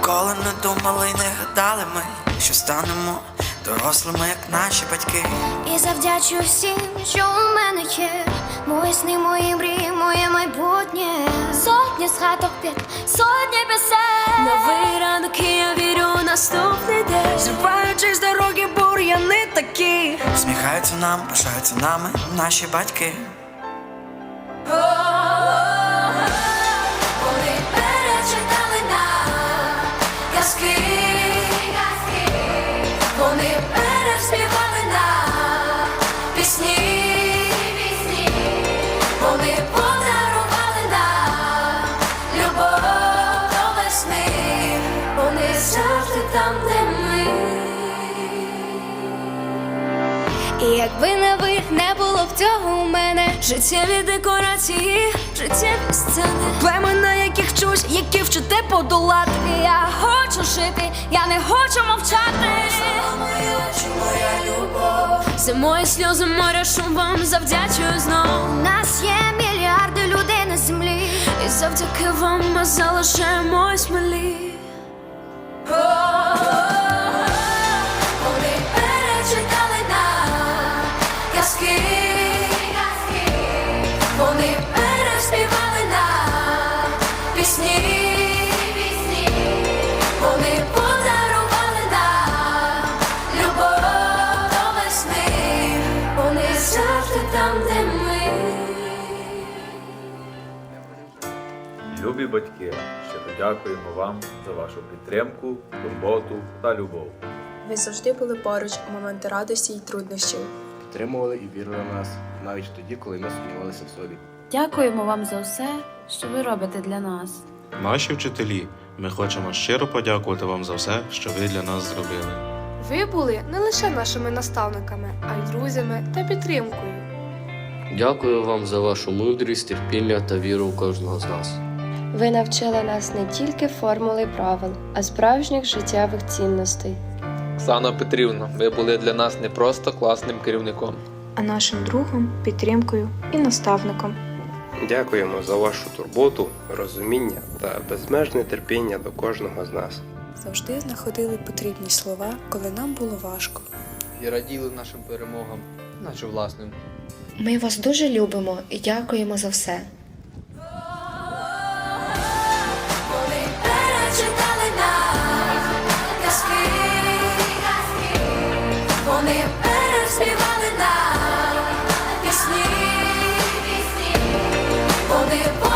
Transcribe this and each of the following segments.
Ніколи не думали і не гадали ми, що станемо дорослими, як наші батьки. І завдячую всім, що у мене є. Мої сни, мої мрії, моє майбутнє. Сотні згадок під, сотні бесед. Новий ранок, і я вірю, наступний день. Зриваючись з дороги, бур'яни такі. Сміхаються нам, пишаються нами, наші батьки. Завжди там, де ми. І якби не ви не було б цього у мене життєві декорації, життєві сцени. Племи, на яких чусь, які вчите подолати. Я хочу жити, я не хочу мовчати. Мої моя любов. Зимою сльози моря шум вам завдячую знов. У нас є мільярди людей на землі, і завдяки вам ми залишаємось малі. Вони перечитали нам казки. Вони переспівали Любі батьки, щиро дякуємо вам за вашу підтримку, турботу та любов. Ви завжди були поруч у моменти радості й труднощів. підтримували і вірили в нас, навіть тоді, коли ми сумнівалися в собі. Дякуємо вам за все, що ви робите для нас. Наші вчителі, ми хочемо щиро подякувати вам за все, що ви для нас зробили. Ви були не лише нашими наставниками, а й друзями та підтримкою. Дякую вам за вашу мудрість, терпіння та віру в кожного з нас. Ви навчили нас не тільки формули правил, а справжніх життєвих цінностей. Оксана Петрівна, ви були для нас не просто класним керівником. А нашим другом, підтримкою і наставником. Дякуємо за вашу турботу, розуміння та безмежне терпіння до кожного з нас. Завжди знаходили потрібні слова, коли нам було важко. І раділи нашим перемогам, наче власним. Ми вас дуже любимо і дякуємо за все. Переспівали нам пісні. Вони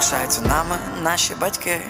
Пишаються нами наші батьки.